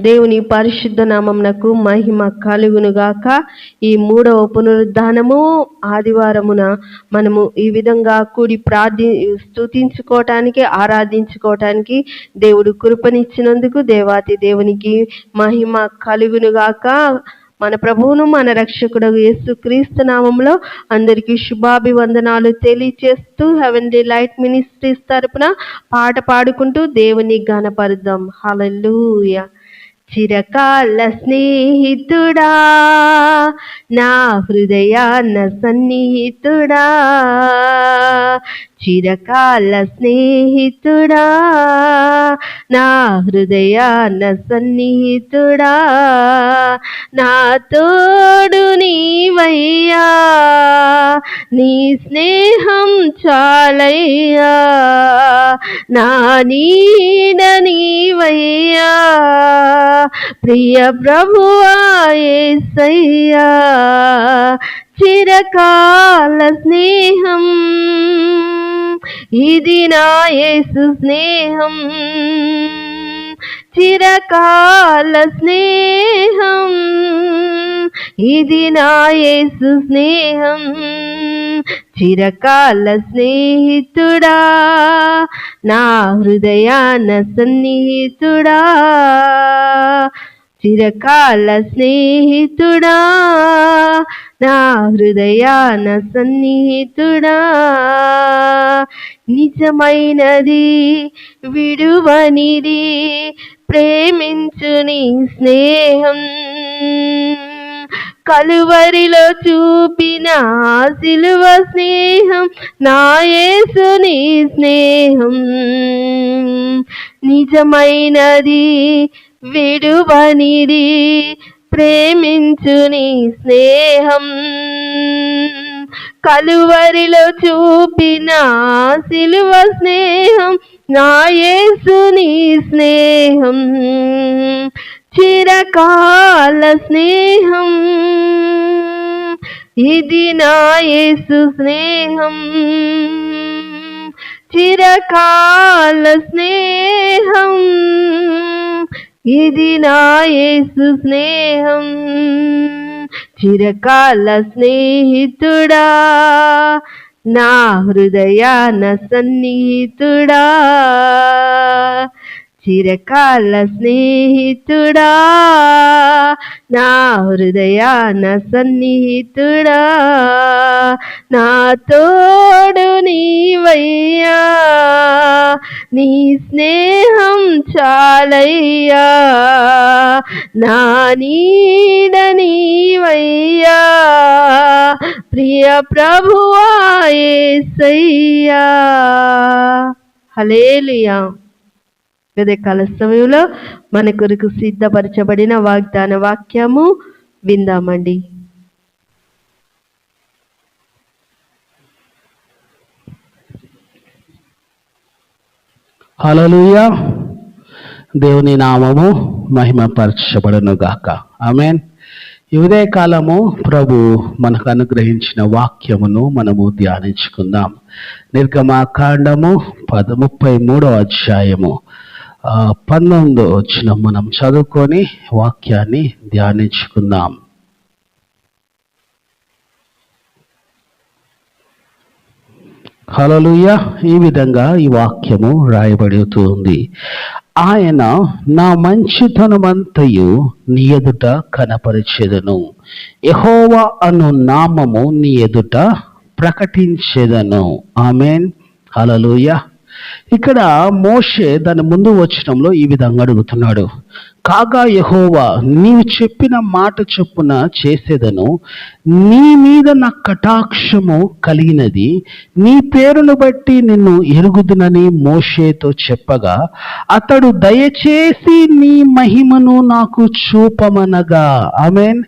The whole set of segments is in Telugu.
దేవుని పరిశుద్ధ నామంనకు మహిమ కలుగునుగాక. ఈ మూడవ పునరుద్ధానము ఆదివారమున మనము ఈ విధంగా కూడి ప్రార్థి స్తుతించుకోవటానికి ఆరాధించుకోవటానికి దేవుడు కృపనిచ్చినందుకు దేవాతి దేవునికి మహిమ కలుగునుగాక. మన ప్రభువును మన రక్షకుడు యేసు క్రీస్తు నామంలో అందరికీ శుభాభివందనాలు తెలియచేస్తూ హెవెన్లీ లైట్ మినిస్ట్రీస్ తరపున పాట పాడుకుంటూ దేవుని గణపరుద్దాం హలలుయా చిరకాల స్నేహితుడా? నా హృదయాన్న సన్నిహితుడా చిరకాల స్నేహితుడా నా హృదయాన్న సన్నిహితుడా నా తోడు నీవయ్యా నీ స్నేహం చాలయ్యా నా నీడ నీవయ్యా ప్రియ ప్రభువా యేసయ్యా చిరకాల స్నేహం. ఇది నా యేసు స్నేహం. చిరకాల స్నేహం. ఇది నా యేసు స్నేహం. చిరకాల స్నేహితుడా నా హృదయాన సన్నిహితుడా. చిరకాల స్నేహితుడా నా హృదయాన సన్నిహితుడా. నిజమైనది విడువనిది ప్రేమించుని స్నేహం. కలువరిలో చూపిన సిలువ స్నేహం నాయసుని స్నేహం. నిజమైనది విడువనిది ప్రేమించు నీ స్నేహం. కలువరిలో చూపిన సిలువ స్నేహం నాయసుని స్నేహం. చిరకాల స్నేహం ఇది నాయసు స్నేహం. చిరకాల స్నేహం. ఇది నా యేసు స్నేహం. చిరకాల స్నేహితుడా నా హృదయాన సన్నిహితుడా. చిరకాల స్నేహితుడా నా హృదయాన సన్నిహితుడా నా తోడు నీవయ్యా నీ స్నేహం చాలయ్యా నా నీడ నీవయ్యా ప్రియ ప్రభువా యేసయ్యా. హలేలియా కాల సమయంలో మన కొరకు సిద్ధపరచబడిన వాగ్దాన వాక్యము విందామండి. హలలుయ దేవుని నామము మహిమపరచబడును గాక ఆమెన్. ఈ ఉదయ కాలము ప్రభు మనకు అనుగ్రహించిన వాక్యమును మనము ధ్యానించుకుందాం. నిర్గమాకాండము పద ముప్పై మూడో అధ్యాయము. పంతొమ్మిదో వచ్చిన మనం చదువుకొని వాక్యాన్ని ధ్యానించుకుందాం. హలలుయ ఈ విధంగా ఈ వాక్యము రాయబడుతుంది. ఆయన నా మంచితనమంతయు నీ ఎదుట కనపరిచెదను. యెహోవా అను నామము నీ ఎదుట ప్రకటించెదను. ఆమెన్. హలలుయ ఇక్కడ మోషే దాని ముందు వచ్చినంలో ఈ విధంగా అడుగుతున్నాడు. కాగా యహోవా నీవు చెప్పిన మాట చొప్పున చేసేదను నీ మీద నా కటాక్షము కలిగినది నీ పేరును బట్టి నిన్ను ఎరుగుదునని మోషేతో చెప్పగా అతడు దయచేసి నీ మహిమను నాకు చూపమనగా. ఆమెన్.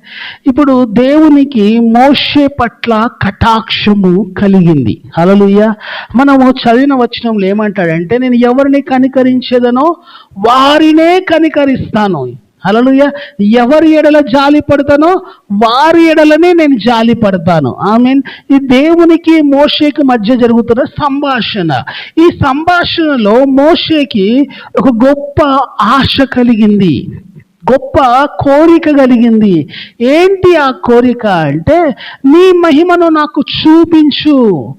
ఇప్పుడు దేవునికి మోషే పట్ల కటాక్షము కలిగింది. హలలుయ మనము చదివిన వచనంలో ఏమంటాడంటే నేను ఎవరిని కనికరించేదనో వారినే కనికరిస్తాను. అలలుయ ఎవరి ఎడల జాలి పడతానో వారి ఎడలనే నేను జాలి పడతాను. ఐ మీన్ ఈ దేవునికి మోషేకి మధ్య జరుగుతున్న సంభాషణ. ఈ సంభాషణలో మోషేకి ఒక గొప్ప ఆశ కలిగింది. గొప్ప కోరిక కలిగింది. ఏంటి ఆ కోరిక అంటే నీ మహిమను నాకు చూపించు.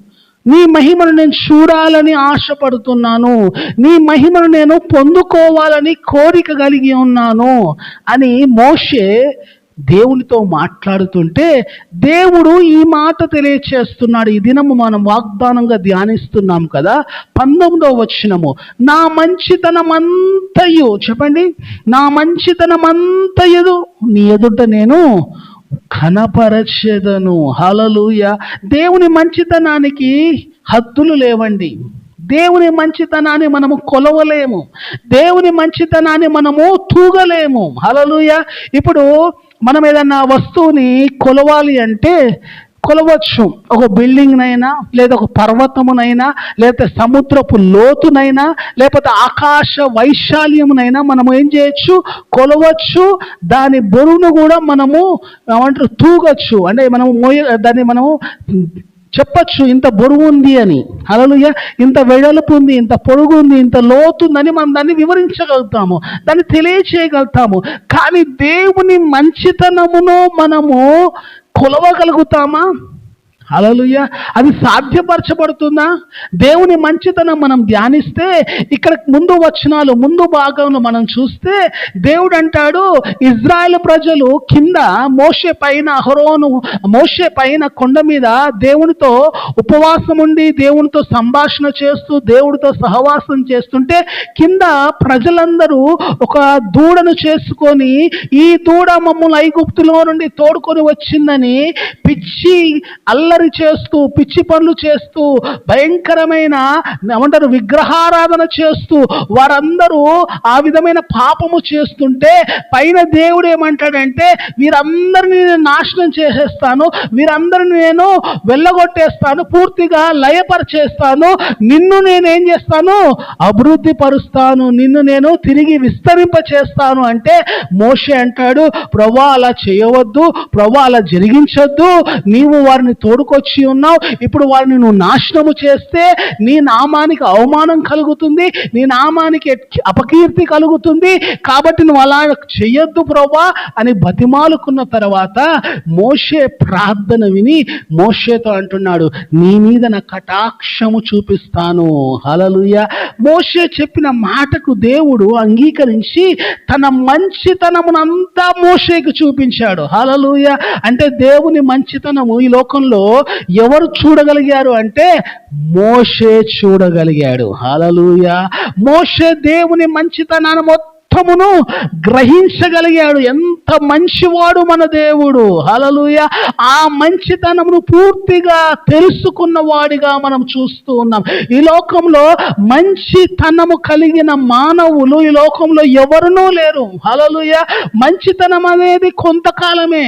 నీ మహిమను నేను చూడాలని ఆశపడుతున్నాను. నీ మహిమను నేను పొందుకోవాలని కోరిక కలిగి ఉన్నాను అని మోషే దేవునితో మాట్లాడుతుంటే దేవుడు ఈ మాట తెలియచేస్తున్నాడు. ఈ దినము మనం వాగ్దానంగా ధ్యానిస్తున్నాం కదా పంతొమ్మిదో వచనము. నా మంచితనమంతయు చెప్పండి. నా మంచితనమంతయు నీ ఎదుట నేను కనపరచెదను హలలుయ దేవుని మంచితనానికి హద్దులు లేవండి. దేవుని మంచితనాన్ని మనము కొలవలేము. దేవుని మంచితనాన్ని మనము తూగలేము. హలలుయ ఇప్పుడు మనం ఏదన్నా వస్తువుని కొలవాలి అంటే కొలవచ్చు. ఒక బిల్డింగ్నైనా లేదా ఒక పర్వతమునైనా లేకపోతే సముద్రపు లోతునైనా లేకపోతే ఆకాశ వైశాల్యమునైనా మనము ఏం చేయొచ్చు? కొలవచ్చు. దాని బరువును కూడా మనము ఏమంటారు తూగచ్చు. అంటే మనము మోయ దాన్ని మనము చెప్పచ్చు ఇంత బరువు ఉంది అని. అలలుయ ఇంత వెడల్పు ఉంది ఇంత పొడుగు ఉంది ఇంత లోతు ఉందని మనం దాన్ని వివరించగలుగుతాము. దాన్ని తెలియచేయగలుగుతాము. కానీ దేవుని మంచితనమును మనము కొలవగలుగుతామా? హల్లెలూయా. అది సాధ్యపరచబడుతుందా? దేవుని మంచితనం మనం ధ్యానిస్తే ఇక్కడ ముందు వచనాలు ముందు భాగంలో మనం చూస్తే దేవుడు అంటాడు ఇజ్రాయెల్ ప్రజలు కింద మోషే పైన అహరోను మోషే పైన కొండ మీద దేవునితో ఉపవాసం ఉండి దేవునితో సంభాషణ చేస్తూ దేవుడితో సహవాసం చేస్తుంటే కింద ప్రజలందరూ ఒక దూడను చేసుకొని ఈ దూడ మమ్మల్ని ఐగుప్తులో నుండి తోడుకొని వచ్చిందని పిచ్చి అల్లరి చేస్తూ పిచ్చి పనులు చేస్తూ భయంకరమైన ఏమంటారు విగ్రహారాధన చేస్తూ వారందరూ ఆ విధమైన పాపము చేస్తుంటే పైన దేవుడు ఏమంటాడంటే వీరందరినీ నేను నాశనం చేసేస్తాను వీరందరిని నేను వెళ్ళగొట్టేస్తాను పూర్తిగా లయపరిచేస్తాను నిన్ను నేను ఏం చేస్తాను అభివృద్ధి పరుస్తాను నిన్ను నేను తిరిగి విస్తరింప చేస్తాను అంటే మోషే అంటాడు ప్రభా అలా చేయవద్దు ప్రభా అలా జరిగించొద్దు నీవు వారిని తోడు తోడుకొచ్చి ఉన్నావు ఇప్పుడు వారిని నువ్వు నాశనము చేస్తే నీ నామానికి అవమానం కలుగుతుంది నీ నామానికి అపకీర్తి కలుగుతుంది. కాబట్టి నువ్వు అలా చెయ్యొద్దు ప్రభా అని బతిమాలుకున్న తర్వాత మోషే ప్రార్థన విని మోషేతో అంటున్నాడు నీ మీద నా కటాక్షము చూపిస్తాను. హలలుయ మోషే చెప్పిన మాటకు దేవుడు అంగీకరించి తన మంచితనమునంతా మోషేకు చూపించాడు. హలలుయ అంటే దేవుని మంచితనము ఈ లోకంలో ఎవరు చూడగలిగారు అంటే మోషే చూడగలిగాడు. హలలుయ మోషే దేవుని మంచితనాన్ని మొత్తమును గ్రహించగలిగాడు. ఎంత మంచివాడు మన దేవుడు. హలలుయ ఆ మంచితనమును పూర్తిగా తెలుసుకున్న వాడిగా మనం చూస్తూ ఉన్నాం. ఈ లోకంలో మంచితనము కలిగిన మానవులు ఈ లోకంలో ఎవరునూ లేరు. హలలుయ మంచితనం అనేది కొంతకాలమే.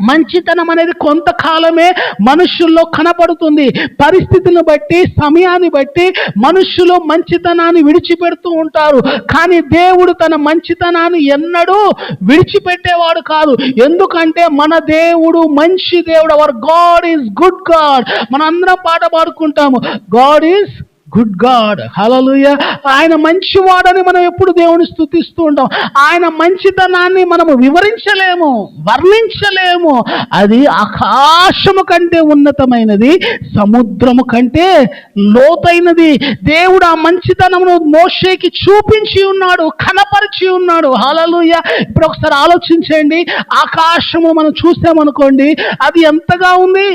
మంచితనం అనేది కొంతకాలమే మనుషుల్లో కనపడుతుంది. పరిస్థితిని బట్టి సమయాన్ని బట్టి మనుషులు మంచితనాన్ని విడిచిపెడుతూ ఉంటారు. కానీ దేవుడు తన మంచితనాన్ని ఎన్నడూ విడిచిపెట్టేవాడు కాదు. ఎందుకంటే మన దేవుడు మంచి దేవుడు. Our god is good god మనందరం పాట పాడుకుంటాము. God is good god hallelujah ఆయన మంచివాడని మనం ఎప్పుడు దేవుని స్థుతిస్తూ ఉంటాం. ఆయన మంచితనాన్ని మనము వివరించలేము వర్ణించలేము. అది ఆకాశము కంటే ఉన్నతమైనది సముద్రము కంటే లోతైనది. దేవుడు ఆ మంచితనమును మోషేకి చూపించి ఉన్నాడు కనపరిచి ఉన్నాడు. హలలుయ ఇప్పుడు ఒకసారి ఆలోచించండి. ఆకాశము మనం చూసామనుకోండి అది ఎంతగా ఉంది?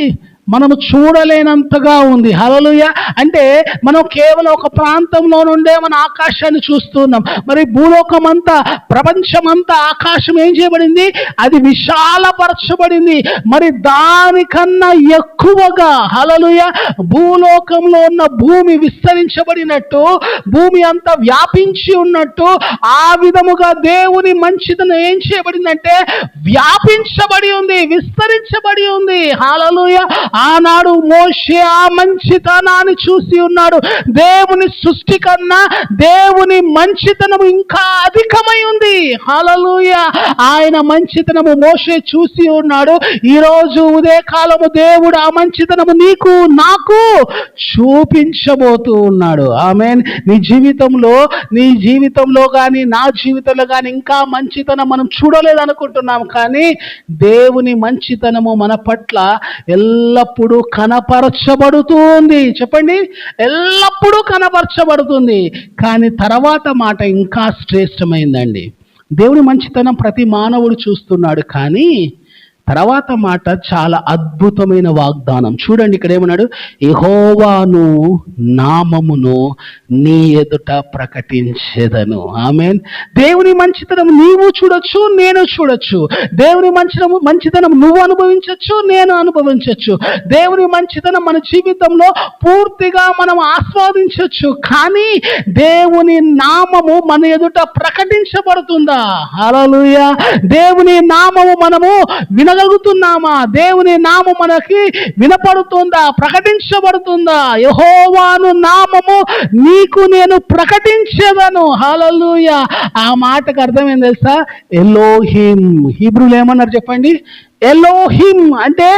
మనము చూడలేనంతగా ఉంది. హలలుయ అంటే మనం కేవలం ఒక ప్రాంతంలో నుండే మన ఆకాశాన్ని చూస్తున్నాం. మరి భూలోకం అంతా ప్రపంచం అంతా ఆకాశం ఏం చేయబడింది? అది విశాలపరచబడింది. మరి దానికన్నా ఎక్కువగా హలలుయ భూలోకంలో ఉన్న భూమి విస్తరించబడినట్టు భూమి అంతా వ్యాపించి ఉన్నట్టు ఆ విధముగా దేవుని మంచిదని ఏం చేయబడిందంటే వ్యాపించబడి ఉంది విస్తరించబడి ఉంది. హలలుయ ఆనాడు మోషే ఆ మంచితనాన్ని చూసి ఉన్నాడు. దేవుని సృష్టి కన్నా దేవుని మంచితనం ఇంకా అధికమై ఉంది. హలలుయ ఆయన మంచితనము మోషే చూసి ఉన్నాడు. ఈరోజు ఉదయ ఉదయకాలము దేవుడు ఆ మంచితనము నీకు నాకు చూపించబోతూ ఉన్నాడు. ఆమె నీ జీవితంలో నీ జీవితంలో కానీ నా జీవితంలో కానీ ఇంకా మంచితనం మనం చూడలేదనుకుంటున్నాం. కానీ దేవుని మంచితనము మన పట్ల ఎల్లప్పుడూ కనపరచబడుతుంది. చెప్పండి. ఎల్లప్పుడూ కనపరచబడుతుంది. కానీ తర్వాత మాట ఇంకా శ్రేష్టమైందండి. దేవుని మంచితనం ప్రతి మానవుడు చూస్తున్నాడు కానీ తర్వాత మాట చాలా అద్భుతమైన వాగ్దానం. చూడండి ఇక్కడ ఏమన్నాడు? ఇహోవాను నామమును నీ ఎదుట ప్రకటించేదను. ఆమెన్. దేవుని మంచితనం నీవు చూడొచ్చు నేను చూడొచ్చు. దేవుని మంచితనం మంచితనం నువ్వు అనుభవించవచ్చు నేను అనుభవించవచ్చు దేవుని మంచితనం మన జీవితంలో పూర్తిగా మనం ఆస్వాదించవచ్చు కానీ దేవుని నామము మన ఎదుట ప్రకటించబడుతుందా? అలలుయ దేవుని నామము మనము వినగలుగుతున్నామా దేవుని నామం మనకి వినపడుతుందా? ప్రకటించబడుతుందా? యహోవాను నామము నీకు నేను ప్రకటించేదను. హలలుయ ఆ మాటకు అర్థం ఏం తెలుసా? ఎలోహిం. హీబ్రూలు ఏమన్నారు చెప్పండి? ఎలోహిం అంటే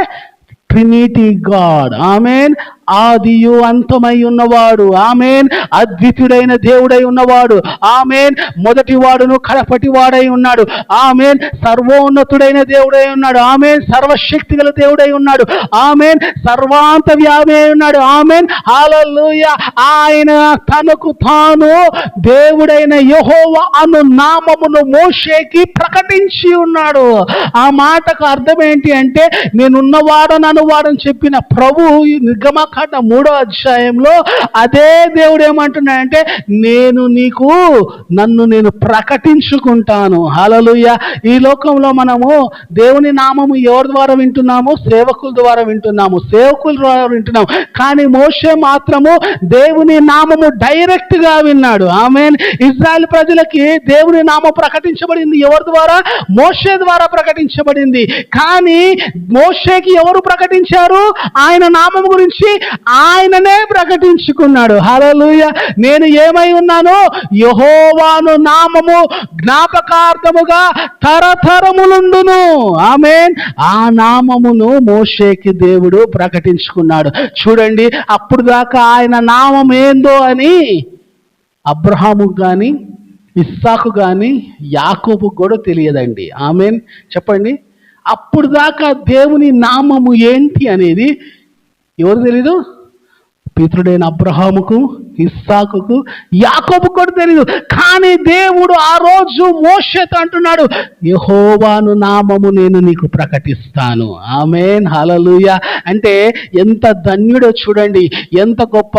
ట్రినిటీ గాడ్ ఆమెన్ ఆదియు అంతమై ఉన్నవాడు. ఆమెన్. అద్వితుడైన దేవుడై ఉన్నవాడు. ఆమెన్. మొదటి వాడును కడపటి వాడై ఉన్నాడు. ఆమెన్. సర్వోన్నతుడైన దేవుడై ఉన్నాడు. ఆమెన్. సర్వశక్తి గల దేవుడై ఉన్నాడు. ఆమెన్. సర్వాంత వ్యామి అయి ఉన్నాడు. ఆమెన్. హాలూయ ఆయన తనకు తాను దేవుడైన యహోవ అను నామమును మోషేకి ప్రకటించి ఉన్నాడు. ఆ మాటకు అర్థం ఏంటి అంటే నేనున్నవాడను అనువాడని చెప్పిన ప్రభు నిర్గమక నిర్గమకాండ మూడో అధ్యాయంలో అదే దేవుడు ఏమంటున్నాడంటే నేను నీకు నన్ను నేను ప్రకటించుకుంటాను. హలలుయ ఈ లోకంలో మనము దేవుని నామము ఎవరి ద్వారా వింటున్నాము సేవకుల ద్వారా వింటున్నాము సేవకుల ద్వారా వింటున్నాము. కానీ మోషే మాత్రము దేవుని నామము డైరెక్ట్గా విన్నాడు. ఆమె ఇజ్రాయెల్ ప్రజలకి దేవుని నామం ప్రకటించబడింది ఎవరి ద్వారా? మోషే ద్వారా ప్రకటించబడింది. కానీ మోషేకి ఎవరు ప్రకటించారు? ఆయన నామం గురించి ఆయననే ప్రకటించుకున్నాడు. హల్లెలూయా. నేను ఏమై ఉన్నాను యహోవాను నామము జ్ఞాపకార్థముగా తరతరములుండును. ఆమెన్. ఆ నామమును మోషేకి దేవుడు ప్రకటించుకున్నాడు. చూడండి అప్పుడు దాకా ఆయన నామం ఏందో అని అబ్రహాము కానీ ఇస్సాకు కానీ యాకోబు కూడా తెలియదండి. ఆమెన్. చెప్పండి అప్పుడు దాకా దేవుని నామము ఏంటి అనేది ఎవరు తెలీదు? పితృడైన అబ్రహాముకు ఇస్సాకుకు యాకోబు కూడా తెలియదు కానీ దేవుడు ఆ రోజు మోషతో అంటున్నాడు యహోవాను నామము నేను నీకు ప్రకటిస్తాను. ఆమెన్ హలలుయ అంటే ఎంత ధన్యుడో చూడండి ఎంత గొప్ప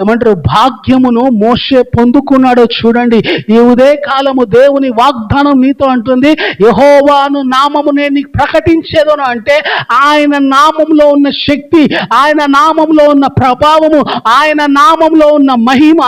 ఏమంటారు భాగ్యమును మోషే పొందుకున్నాడో చూడండి. ఈ ఉదయ కాలము దేవుని వాగ్దానం నీతో అంటుంది యహోవాను నామము నేను నీకు ప్రకటించేదను. అంటే ఆయన నామంలో ఉన్న శక్తి ఆయన నామంలో ఉన్న ప్రభావము ఆయన నామంలో ఉన్న మహిమ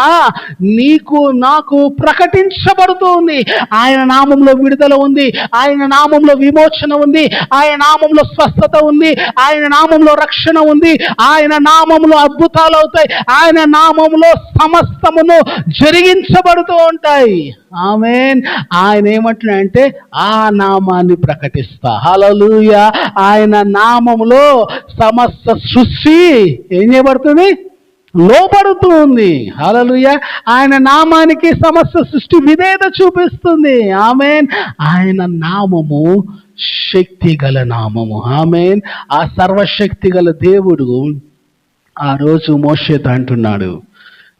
నీకు నాకు ప్రకటించబడుతుంది. ఆయన నామంలో విడుదల ఉంది. ఆయన నామంలో విమోచన ఉంది. ఆయన నామంలో స్వస్థత ఉంది. ఆయన నామంలో రక్షణ ఉంది. ఆయన నామంలో అద్భుతాలు అవుతాయి. ఆయన నామంలో సమస్తమును జరిగించబడుతూ ఉంటాయి. ఆమెన్. ఆయన ఏమంటున్నాయంటే ఆ నామాన్ని ప్రకటిస్తా. హలలుయ ఆయన నామంలో సమస్త సృష్టి ఏం చేయబడుతుంది? లోపడుతూ ఉంది హలలుయ ఆయన నామానికి సమస్త సృష్టి విధేయత చూపిస్తుంది. ఆమెన్. ఆయన నామము శక్తి గల నామము. ఆమెన్. ఆ సర్వశక్తి గల దేవుడు ఆ రోజు మోషేత అంటున్నాడు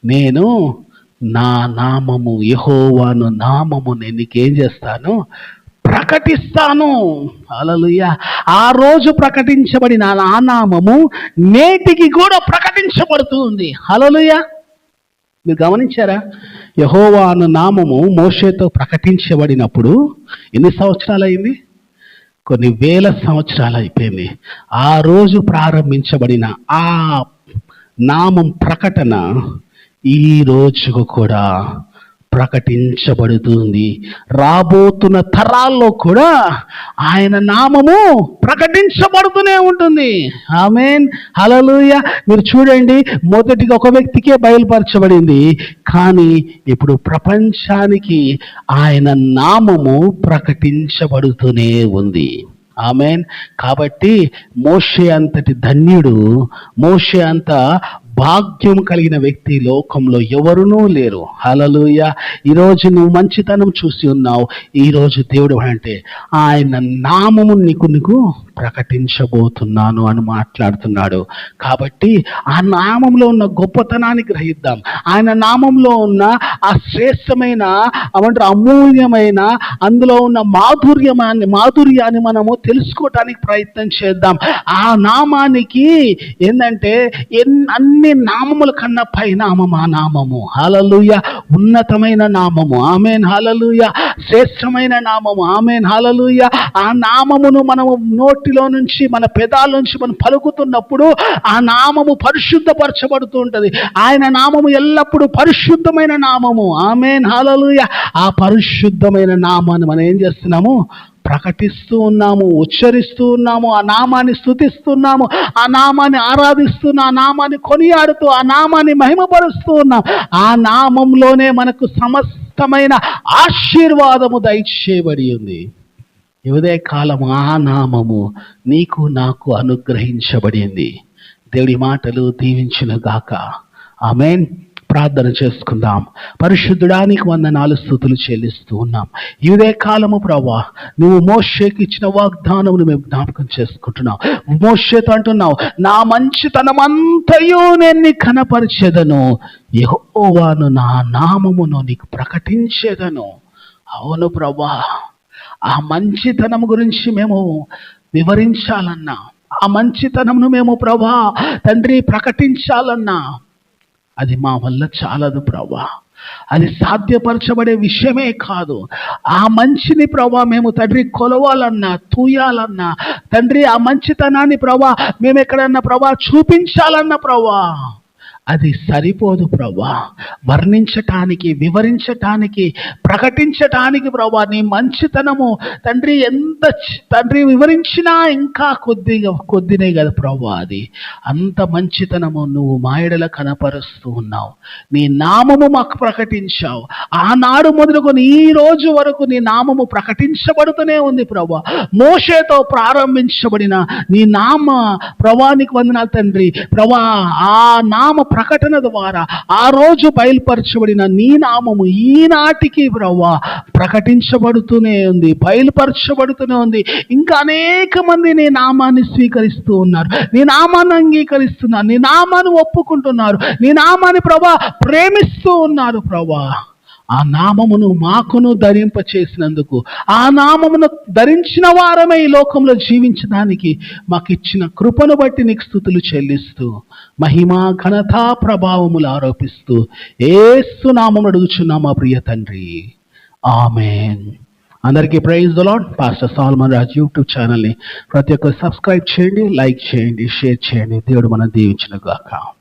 నేను నా నామము యహోవాను నామము నేను నీకేం చేస్తాను? ప్రకటిస్తాను. అలలుయ ఆ రోజు ప్రకటించబడిన ఆ నామము నేటికి కూడా ప్రకటించబడుతుంది. అలలుయ మీరు గమనించారా? యహోవా అన్న నామము మోషేతో ప్రకటించబడినప్పుడు ఎన్ని సంవత్సరాలు అయింది కొన్ని వేల సంవత్సరాలు అయిపోయింది ఆ రోజు ప్రారంభించబడిన ఆ నామం ప్రకటన ఈ రోజుకు కూడా ప్రకటించబడుతుంది. రాబోతున్న తరాల్లో కూడా ఆయన నామము ప్రకటించబడుతూనే ఉంటుంది. ఆమెన్. హలలుయ మీరు చూడండి మొదటిగా ఒక వ్యక్తికే బయలుపరచబడింది. కానీ ఇప్పుడు ప్రపంచానికి ఆయన నామము ప్రకటించబడుతూనే ఉంది. ఆమెన్. కాబట్టి మోషే అంతటి ధన్యుడు మోషే అంత భాగ్యం కలిగిన వ్యక్తి లోకంలో ఎవరునూ లేరు. హలలుయ ఈరోజు నువ్వు మంచితనం చూసి ఉన్నావు. ఈరోజు దేవుడు అంటే ఆయన నామము నీకు నీకు ప్రకటించబోతున్నాను అని మాట్లాడుతున్నాడు. కాబట్టి ఆ నామంలో ఉన్న గొప్పతనాన్ని గ్రహిద్దాం. ఆయన నామంలో ఉన్న ఆ శ్రేష్టమైన అవంటారు అమూల్యమైన అందులో ఉన్న మాధుర్యమాన్ని మాధుర్యాన్ని మనము తెలుసుకోవటానికి ప్రయత్నం చేద్దాం. ఆ నామానికి ఏంటంటే ఎన్ అన్ని నామముల కన్నా పై ఆ నామము? హాలలుయ. ఉన్నతమైన నామము. ఆమెన్. హాలలుయ. శ్రేష్టమైన నామము. ఆమెన్. హాలలుయ. ఆ నామమును మనము నోటిలో నుంచి మన పెదాల నుంచి మనం పలుకుతున్నప్పుడు ఆ నామము పరిశుద్ధపరచబడుతూ ఉంటుంది. ఆయన నామము ఎల్లప్పుడూ పరిశుద్ధమైన నామము. ఆమెన్. హాలలుయ. ఆ పరిశుద్ధమైన నామాన్ని మనం ఏం చేస్తున్నాము? ప్రకటిస్తూ ఉన్నాము ఉచ్చరిస్తూ ఉన్నాము ఆ నామాన్ని స్థుతిస్తున్నాము ఆ నామాన్ని ఆరాధిస్తున్న ఆ నామాన్ని కొనియాడుతూ ఆ నామాన్ని మహిమపరుస్తూ ఉన్నాం ఆ నామంలోనే మనకు సమస్తమైన ఆశీర్వాదము దయచేయబడి ఉంది. ఇవదే కాలం ఆ నామము నీకు నాకు అనుగ్రహించబడింది. దేవుడి మాటలు దీవించిన గాక ఆమెన్. ప్రార్థన చేసుకుందాం. పరిశుద్ధుడానికి వందనాలు స్థుతులు చెల్లిస్తూ ఉన్నాం. ఇదే కాలము ప్రభా నువ్వు మోషేకి ఇచ్చిన వాగ్దానమును మేము జ్ఞాపకం చేసుకుంటున్నాం. మోషేతో అంటున్నావు నా మంచితనమంతయు నేను కనపరిచేదను. యహోవాను నా నామమును నీకు ప్రకటించేదను. అవును ప్రభా ఆ మంచితనం గురించి మేము వివరించాలన్నా ఆ మంచితనమును మేము ప్రభా తండ్రి ప్రకటించాలన్నా అది మా వల్ల చాలదు ప్రభా అది సాధ్యపరచబడే విషయమే కాదు. ఆ మంచిని ప్రభా మేము తండ్రి కొలవాలన్నా తూయాలన్నా తండ్రి ఆ మంచితనాన్ని ప్రభా మేము ఎక్కడన్నా ప్రభా చూపించాలన్నా ప్రభా అది సరిపోదు ప్రభా. వర్ణించటానికి వివరించటానికి ప్రకటించటానికి ప్రభా నీ మంచితనము తండ్రి ఎంత తండ్రి వివరించినా ఇంకా కొద్దిగా కొద్దినే కదా ప్రభా అది. అంత మంచితనము నువ్వు మాయడల కనపరుస్తూ ఉన్నావు. నీ నామము మాకు ప్రకటించావు. ఆనాడు మొదలుకొని ఈ రోజు వరకు నీ నామము ప్రకటించబడుతూనే ఉంది ప్రభా. మోషేతో ప్రారంభించబడిన నీ నామ ప్రభానికి వందనాలు తండ్రి. ప్రభా ఆ నామ ప్రకటన ద్వారా ఆ రోజు బయలుపరచబడిన నీ నామము ఈనాటికి ప్రభా ప్రకటించబడుతూనే ఉంది బయలుపరచబడుతూనే ఉంది. ఇంకా అనేక మంది నీ నామాన్ని స్వీకరిస్తూ ఉన్నారు నీ నామాన్ని అంగీకరిస్తున్నారు నీ నామాన్ని ఒప్పుకుంటున్నారు నీ నామాన్ని ప్రభా ప్రేమిస్తూ ఉన్నారు ప్రభా ఆ నామమును మాకును ధరింప చేసినందుకు ఆ నామమును ధరించిన వారమే ఈ లోకంలో జీవించడానికి మాకు ఇచ్చిన కృపను బట్టి నీకు స్థుతులు చెల్లిస్తూ మహిమా ఘనతా ప్రభావములు ఆరోపిస్తూ ఏసు నామం అడుగుచున్నా మా ప్రియ తండ్రి. ఆమెన్. అందరికీ praise the pastor Solomon Raj YouTube ఛానల్ని ప్రతి ఒక్కరు సబ్స్క్రైబ్ చేయండి లైక్ చేయండి షేర్ చేయండి. దేవుడు మనం దీవించిన గాక